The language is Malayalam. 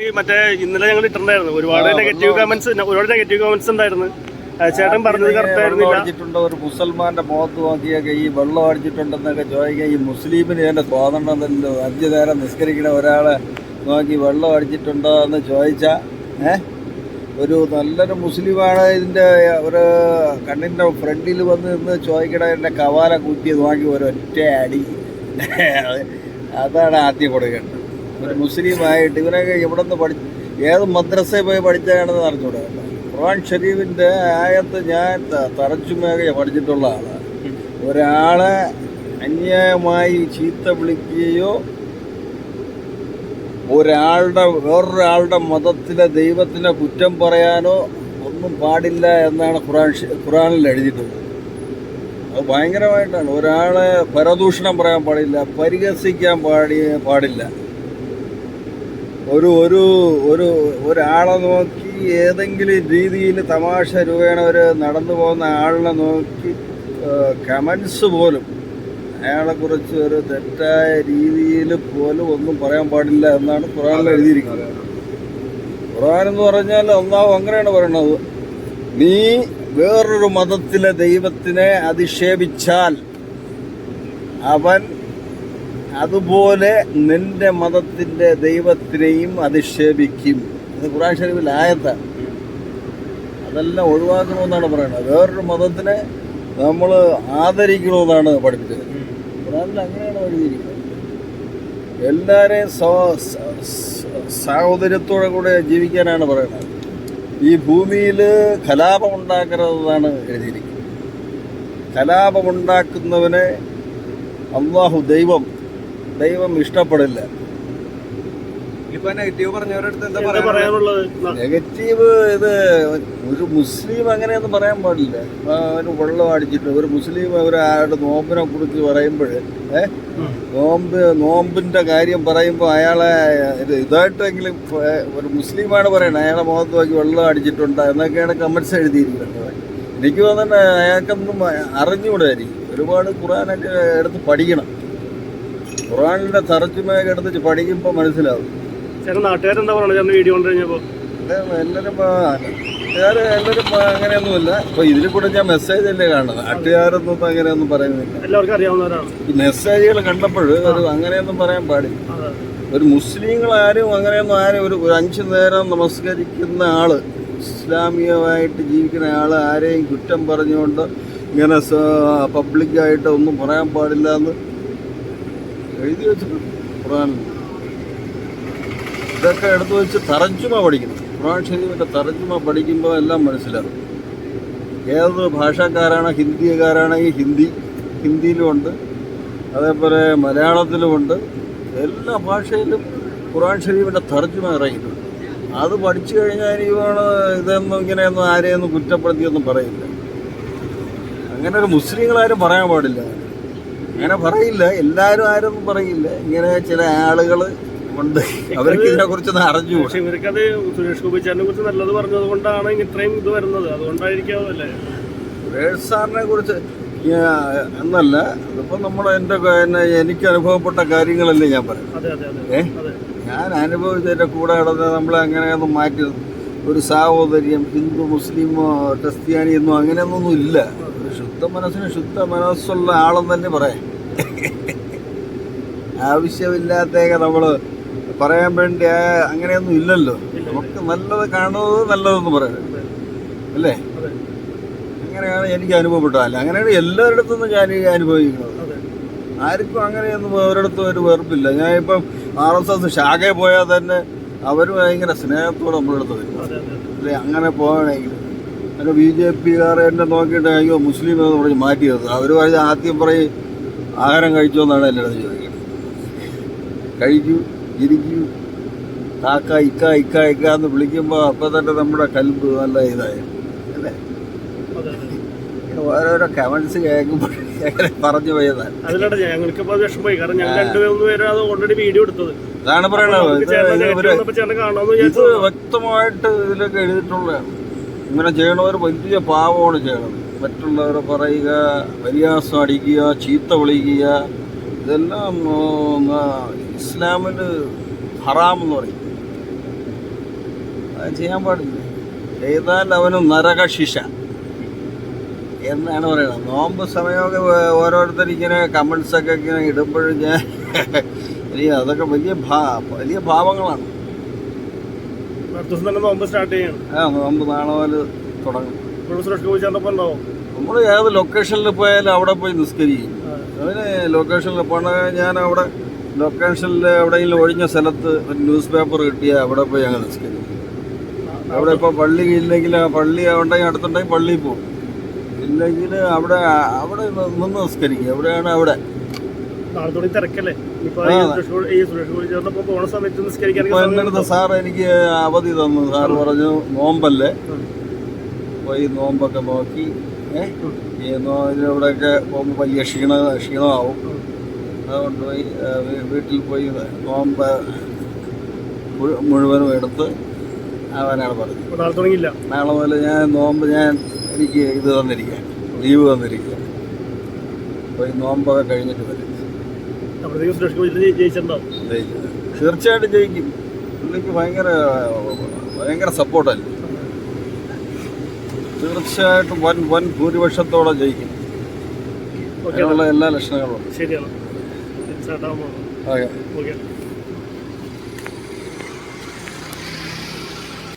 മറ്റേ ഇന്നലെ ഞങ്ങൾ ഇട്ടിട്ടുണ്ടായിരുന്നു. ഒരുപാട് നെഗറ്റീവ് കമന്റ്സ് ഒരുപാട് നെഗറ്റീവ് കമന്റ്സ് ഉണ്ടായിരുന്നു. ചേട്ടൻ പറഞ്ഞത് കറക്റ്റ് വെള്ളം ആയിരുന്നില്ല. അടിച്ചിട്ടുണ്ട്. ഒരു മുസൽമാന്റെ മുഖത്ത് നോക്കിയൊക്കെ ഈ വെള്ളം അടിച്ചിട്ടുണ്ടെന്നൊക്കെ ചോദിക്കുക ഈ മുസ്ലിമിന് എന്റെ സ്വാതന്ത്ര്യം അഞ്ചു നേരം നിസ്കരിക്കുന്ന ഒരാളെ നോക്കി വെള്ളം അടിച്ചിട്ടുണ്ടോ എന്ന് ചോദിച്ചാൽ ഏഹ് ഒരു നല്ലൊരു മുസ്ലിമാണ് ഇതിന്റെ ഒരു കണ്ണിന്റെ ഫ്രണ്ടിൽ വന്ന് നിന്ന് ചോദിക്കണ കവാല കുത്തി നോക്കി ഒരൊറ്റ അടി. അതാണ് ആദ്യം കൊടുക്കേണ്ടത്. ഒരു മുസ്ലിമായിട്ട് ഇവനൊക്കെ ഇവിടെ നിന്ന് പഠി ഏത് മദ്രസയിൽ പോയി പഠിച്ചാണെന്ന് അറിഞ്ഞൂടെ? ഖുർആൻ ഷരീഫിന്റെ ആയത്ത് ഞാൻ തറച്ചുമേഖ പഠിച്ചിട്ടുള്ള ആളാണ് ഒരാളെ അന്യായമായി ചീത്ത വിളിക്കുകയോ ഒരാളുടെ വേറൊരാളുടെ മതത്തിലെ ദൈവത്തിനെ കുറ്റം പറയാനോ ഒന്നും പാടില്ല എന്നാണ് ഖുറാൻ ഖുറാനിൽ എഴുതിയിട്ടുള്ളത്. അത് ഭയങ്കരമായിട്ടാണ്. ഒരാളെ പരദൂഷണം പറയാൻ പാടില്ല പരിഹസിക്കാൻ പാടി പാടില്ല. ഒരു ഒരു ഒരു ഒരാളെ നോക്കി ഏതെങ്കിലും രീതിയിൽ തമാശ രൂപേണ ഒരു നടന്നു പോകുന്ന ആളിനെ നോക്കി കമൻസ് പോലും അയാളെക്കുറിച്ച് ഒരു തെറ്റായ രീതിയിൽ പോലും ഒന്നും പറയാൻ പാടില്ല എന്നാണ് ഖുറാനിൽ എഴുതിയിരിക്കുന്നത്. ഖുറാൻ എന്ന് പറഞ്ഞാൽ ഒന്നാവും അങ്ങനെയാണ് പറയുന്നത്. നീ വേറൊരു മതത്തിലെ ദൈവത്തിനെ അധിക്ഷേപിച്ചാൽ അവൻ അതുപോലെ നിന്റെ മതത്തിന്റെ ദൈവത്തിനെയും അധിക്ഷേപിക്കും. അത് ഖുറാൻ ഷരീഫിൽ ആയത്താണ് അതെല്ലാം ഒഴിവാക്കണമെന്നാണ് പറയുന്നത്. വേറൊരു മതത്തിനെ നമ്മൾ ആദരിക്കണമെന്നാണ് പഠിപ്പിച്ചത്. ഖുറാനിൽ അങ്ങനെയാണ് എഴുതിയിരിക്കുന്നത്. എല്ലാവരെയും സാഹോദര്യത്തോടെ കൂടെ ജീവിക്കാനാണ് പറയുന്നത്. ഈ ഭൂമിയിൽ കലാപം ഉണ്ടാക്കരുതെന്നാണ് എഴുതിയിരിക്കുന്നത്. കലാപമുണ്ടാക്കുന്നവനെ അള്ളാഹു ദൈവം ദൈവം ഇഷ്ടപ്പെടില്ല. ഇപ്പൊ നെഗറ്റീവ് പറഞ്ഞവരടുത്ത് എന്താ പറയാനുള്ളത്? നെഗറ്റീവ് ഇത് ഒരു മുസ്ലിം അങ്ങനെയൊന്നും പറയാൻ പാടില്ല. ഒരു വെള്ളം അടിച്ചിട്ട് ഒരു മുസ്ലിം ഒരാളുടെ നോമ്പിനെ കുറിച്ച് പറയുമ്പോൾ ഏഹ് നോമ്പ് നോമ്പിന്റെ കാര്യം പറയുമ്പോൾ അയാളെ ഇത് ഇതായിട്ടെങ്കിലും ഒരു മുസ്ലിമാണ് പറയണത്. അയാളെ മുഖത്ത് നോക്കി വെള്ളം അടിച്ചിട്ടുണ്ട് എന്നൊക്കെയാണ് കമൻസ് എഴുതിയിരിക്കുന്നത് എനിക്ക് തോന്നുന്നത് അയാൾക്കൊന്നും അറിഞ്ഞുകൂടായിരിക്കും. ഒരുപാട് ഖുറാനൊക്കെ എടുത്ത് പഠിക്കണം. ഖുറാനിന്റെ തർജമയൊക്കെ കിടന്ന് പഠിക്കുമ്പോൾ മനസ്സിലാവും. ചേട്ടൻ നാട്ടുകാരെന്താ പറയുന്നത് ചേട്ടൻ വീഡിയോ കണ്ടു കഴിഞ്ഞപ്പോൾ എല്ലാവരും നാട്ടുകാർ എല്ലാവരും അങ്ങനെയൊന്നുമില്ല. ഇപ്പൊ ഇതിൽ കൂടെ ഞാൻ മെസ്സേജ് അല്ലേ കാണുന്നത്? നാട്ടുകാരൊന്നും അങ്ങനെയൊന്നും പറയുന്നില്ല. എല്ലാവർക്കും അറിയാവുന്നവരാണ്. ഈ മെസ്സേജുകൾ കണ്ടപ്പോൾ ഒരു അങ്ങനെയൊന്നും പറയാൻ പാടില്ല. ഒരു മുസ്ലിങ്ങൾ ആരും അങ്ങനെയൊന്നും ആരും ഒരു ഒരു അഞ്ചു നേരം നമസ്കരിക്കുന്ന ആൾ ഇസ്ലാമികമായിട്ട് ജീവിക്കുന്ന ആൾ ആരെയും കുറ്റം പറഞ്ഞുകൊണ്ട് ഇങ്ങനെ പബ്ലിക്കായിട്ട് ഒന്നും പറയാൻ പാടില്ല എന്ന് എഴുതി വെച്ചിട്ടുണ്ട്. ഖുർആൻ ഇതൊക്കെ എടുത്തു വെച്ച് തറജുമ പഠിക്കണം ഖുറാൻ ഷരീഫിന്റെ തറജുമ പഠിക്കുമ്പോൾ എല്ലാം മനസ്സിലാകും. ഏത് ഭാഷക്കാരാണ് ഹിന്ദിക്കാരാണെങ്കിൽ ഹിന്ദി ഹിന്ദിയിലുമുണ്ട് അതേപോലെ മലയാളത്തിലുമുണ്ട് എല്ലാ ഭാഷയിലും ഖുറാൻ ഷരീഫിന്റെ തർജമ ഇറങ്ങിയിട്ടുണ്ട്. അത് പഠിച്ചു കഴിഞ്ഞാൽ എനിക്കാണ് ഇതൊന്നും ഇങ്ങനെയൊന്നും ആരെയൊന്നും കുറ്റപ്പെടുത്തിയൊന്നും പറയില്ല. അങ്ങനെ ഒരു മുസ്ലിങ്ങളാരും പറയാൻ പാടില്ല. അങ്ങനെ പറയില്ല. എല്ലാരും ആരും പറയില്ല. ഇങ്ങനെ ചില ആളുകൾ ഉണ്ട്. അവർക്ക് ഇതിനെ കുറിച്ചൊന്നും അറിഞ്ഞു പക്ഷെ ഇവർക്കത് സുരേഷ് ഗോപി കുറിച്ച് നല്ലത് പറഞ്ഞത് കൊണ്ടാണ് ഇത്രയും ഇത് വരുന്നത്. അതുകൊണ്ടായിരിക്കും അല്ലേ? സുരേഷ് സാറിനെ കുറിച്ച് എന്നല്ല അതിപ്പോൾ നമ്മൾ പിന്നെ എനിക്ക് അനുഭവപ്പെട്ട കാര്യങ്ങളല്ലേ ഞാൻ പറയാം അതെ അതെ അതെ. ഏ? ഞാൻ അനുഭവിച്ചതിന്റെ കൂടെ കിടന്ന് നമ്മളെ അങ്ങനെയൊന്നും മാറ്റി ഒരു സാഹോദര്യം ഹിന്ദു മുസ്ലിം ക്രിസ്ത്യാനി എന്നോ അങ്ങനെയൊന്നും ഇല്ല ഒരു ശുദ്ധ മനസ്സിന് ശുദ്ധ മനസ്സുള്ള ആളെന്ന് തന്നെ പറയാം. ആവശ്യമില്ലാത്തേക്ക് നമ്മൾ പറയാൻ വേണ്ടി അങ്ങനെയൊന്നും ഇല്ലല്ലോ. നമുക്ക് നല്ലത് കാണുന്നത് നല്ലതെന്ന് പറയാം. അല്ലേ? അങ്ങനെയാണ് എനിക്ക് അനുഭവപ്പെട്ടത്. അല്ല അങ്ങനെയാണ് എല്ലാവരുടെ നിന്നും ഞാൻ അനുഭവിക്കുന്നത്. ആർക്കും അങ്ങനെയൊന്നും ഒരിടത്തും ഒരു വെറുപ്പില്ല. ഞാൻ ഇപ്പം ആർ എസ് എസ് ശാഖയിൽ പോയാൽ തന്നെ അവർ ഭയങ്കര സ്നേഹത്തോടെ നമ്മളെടുത്ത് വരും. അല്ലെ അങ്ങനെ പോകണമെങ്കിൽ അങ്ങനെ ബി ജെ പിക്കാരെ എന്നെ നോക്കിയിട്ട് അയ്യോ മുസ്ലിം എന്ന് പറഞ്ഞ് മാറ്റിയത്. അവർ പറഞ്ഞ ആദ്യം പറയും ആഹാരം കഴിച്ചോ എന്നാണ് എന്റെ അടുത്ത് ചോദിക്കുന്നത്. കഴിക്കൂ ഇരിക്കൂ കാക്ക ഇക്ക ഇക്ക ഇക്ക എന്ന് വിളിക്കുമ്പോൾ അപ്പം തന്നെ നമ്മുടെ കൽബ് നല്ല ഇതായി. അല്ലേ? ഓരോരോ കമൻസ് കേൾക്കുമ്പോൾ അങ്ങനെ പറഞ്ഞു പോയതാണ് അതാണ് പറയണത്. ഇത് വ്യക്തമായിട്ട് ഇതിലൊക്കെ എഴുതിയിട്ടുള്ളതാണ്. ഇങ്ങനെ ചെയ്യണവർ വലിയ പാവമാണ് ചെയ്യണത്. മറ്റുള്ളവരെ പറയുക പരിഹാസം അടിക്കുക ചീത്ത വിളിക്കുക ഇതെല്ലാം ഇസ്ലാമിൽ ഹറാം എന്ന് പറയും. അത് ചെയ്യാൻ പാടില്ല. ചെയ്താൽ അവന് നരക ശിക്ഷ എന്നാണ് പറയുന്നത്. നോമ്പ് സമയമൊക്കെ ഓരോരുത്തർ ഇങ്ങനെ കമൻസ് ഒക്കെ ഇങ്ങനെ ഇടുമ്പോഴും ഞാൻ വലിയ അതൊക്കെ വലിയ ഭാ വലിയ ഭാവങ്ങളാണ്. നോമ്പ് സ്റ്റാർട്ട് ചെയ്യണം. ആ നോമ്പ് നാളെ പോലെ തുടങ്ങും. നമ്മൾ ഏത് ലൊക്കേഷനിൽ പോയാലും അവിടെ പോയി നിസ്കരിക്കും. അതിന് ലൊക്കേഷനിൽ പോണ ഞാൻ അവിടെ ലൊക്കേഷനിൽ എവിടെയെങ്കിലും ഒഴിഞ്ഞ സ്ഥലത്ത് ഒരു ന്യൂസ് പേപ്പർ കിട്ടിയാൽ അവിടെ പോയി ഞങ്ങൾ നിസ്കരിക്കും. അവിടെ ഇപ്പോൾ പള്ളി ഇല്ലെങ്കിൽ ആ പള്ളി ഉണ്ടെങ്കിൽ അടുത്തുണ്ടെങ്കിൽ പള്ളിയിൽ പോകും ഇല്ലെങ്കിൽ അവിടെ അവിടെ നിന്ന് നിസ്കരിക്കും. എവിടെയാണ് അവിടെ? സാർ എനിക്ക് അവധി തന്നു. സാർ പറഞ്ഞു നോമ്പല്ലേ? പോയി നോമ്പൊക്കെ നോക്കി ഈ നോമ്പിലൂടെയൊക്കെ പോകുമ്പോൾ വലിയ ക്ഷീണ ക്ഷീണമാവും. അതുകൊണ്ട് പോയി വീട്ടിൽ പോയി നോമ്പ് മുഴു- മുഴുവനും എടുത്ത് അവനാണ് പറഞ്ഞത് നാളെ മുതൽ ഞാൻ നോമ്പ് ഞാൻ എനിക്ക് ഇത് തന്നിരിക്കുക ലീവ് തന്നിരിക്കുക പോയി നോമ്പൊക്കെ കഴിഞ്ഞിട്ട് വരും. തീർച്ചയായിട്ടും ജയിക്കും. പുള്ളിക്ക് ഭയങ്കര ഭയങ്കര സപ്പോർട്ടല്ലേ തീർച്ചയായിട്ടും വൻ വൻ ഭൂരിപക്ഷത്തോടെ ജയിക്കും. അതിനുള്ള എല്ലാ ലക്ഷണങ്ങളും ശരിയാണ്. ഓക്കെ.